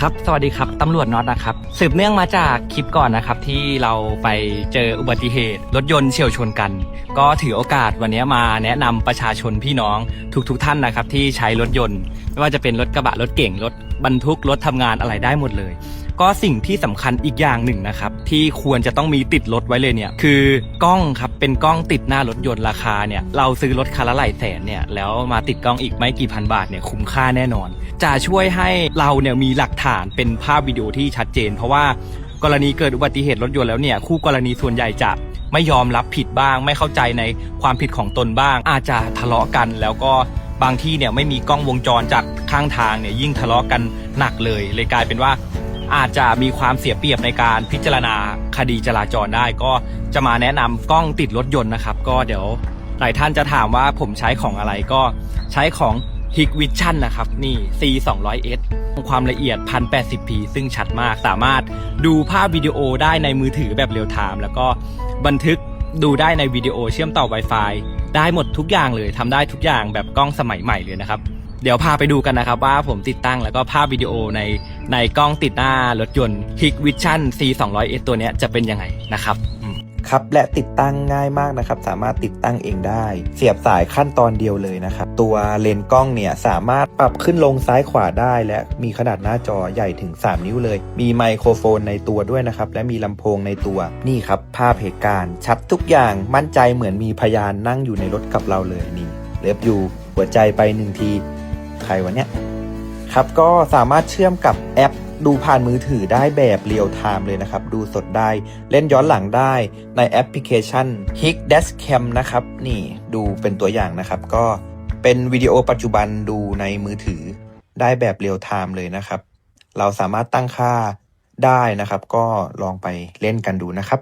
ครับสวัสดีครับตำรวจน็อตนะครับ สืบเนื่องมาจากคลิปก่อนนะครับ ที่เราไปเจออุบัติเหตุ รถยนต์เฉียวชนกัน ก็ถือโอกาสวันนี้มาแนะนำประชาชนพี่น้องทุกๆทท่านนะครับ ที่ใช้รถยนต์ ไม่ว่าจะเป็นรถกระบะรถเก่งรถบรรทุกรถทำงานอะไรได้หมดเลย ก็สิ่งที่สำคัญอีกอย่างหนึ่งนะครับ ที่ควรจะต้องมีติดรถไว้เลยเนี่ย คือกล้องครับเป็นกล้องติดหน้ารถยนต์ราคาเนี่ยเราซื้อรถคันละหลายแสนเนี่ยแล้วมาติดกล้องอีกไม่กี่พันบาทเนี่ยคุ้มค่าแน่นอน จะช่วยให้เราเนี่ยมีหลักฐานเป็นภาพวิดีโอที่ชัดเจน เพราะว่ากรณีเกิดอุบัติเหตุรถยนต์แล้วเนี่ยคู่กรณีส่วนใหญ่จะไม่ยอมรับผิดบ้าง ไม่เข้าใจในความผิดของตนบ้าง อาจจะทะเลาะกันแล้วก็บางที่เนี่ยไม่มีกล้องวงจรจากข้างทางเนี่ยยิ่งทะเลาะกันหนักเลย เลยกลายเป็นว่า อาจจะมีความเสียเปรียบในการพิจารณาคดีจราจรได้ ก็จะมาแนะนำกล้องติดรถยนต์นะครับ ก็เดี๋ยวหลายท่านจะถามว่าผมใช้ของอะไรก็ใช้ของ Hikvision นะครับ นี่ C 2 0 0 S ความละเอียด 1080p ซึ่งชัดมากสามารถดูภาพวิดีโอได้ในมือถือแบบเรียลไทม์แล้วก็บันทึกดูได้ในวิดีโอเชื่อมต่อ Wi-Fi ได้หมดทุกอย่างเลยทำได้ทุกอย่างแบบกล้องสมัยใหม่เลยนะครับ เดี๋ยวพาไปดูกันนะครับ ว่าผมติดตั้งแล้วก็ภาพวิดีโอในในกล้องติดหน้ารถยนต์ Hikvision C 2 0 0 S ตัวนี้จะเป็นยังไงนะครับครับและติดตั้งง่ายมากนะครับ สามารถติดตั้งเองได้ เสียบสายขั้นตอนเดียวเลยนะครับ ตัวเลนส์กล้องเนี่ยสามารถปรับขึ้นลงซ้ายขวาได้ และมีขนาดหน้าจอใหญ่ถึง 3 นิ้วเลย มีไมโครโฟนในตัวด้วยนะครับ และมีลำโพงในตัวนี่ครับ ภาพเหตุการณ์ ชัดทุกอย่างมั่นใจเหมือนมีพยานนั่งอยู่ในรถกับเราเลยนี่เล็บอยู่หัวใจไปหนึ่งที ใครวะเนี่ยครับก็สามารถเชื่อมกับแอปดูผ่านมือถือได้แบบเรียลไทม์เลยนะครับ ดูสดได้เล่นย้อนหลังได้ในแอปพลิเคชัน h i k d a s c a m นะครับ นี่ดูเป็นตัวอย่างนะครับ ก็เป็นวิดีโอปัจจุบันดูในมือถือได้แบบเรียลไทม์เลยนะครับ เราสามารถตั้งค่าได้นะครับ ก็ลองไปเล่นกันดูนะครับ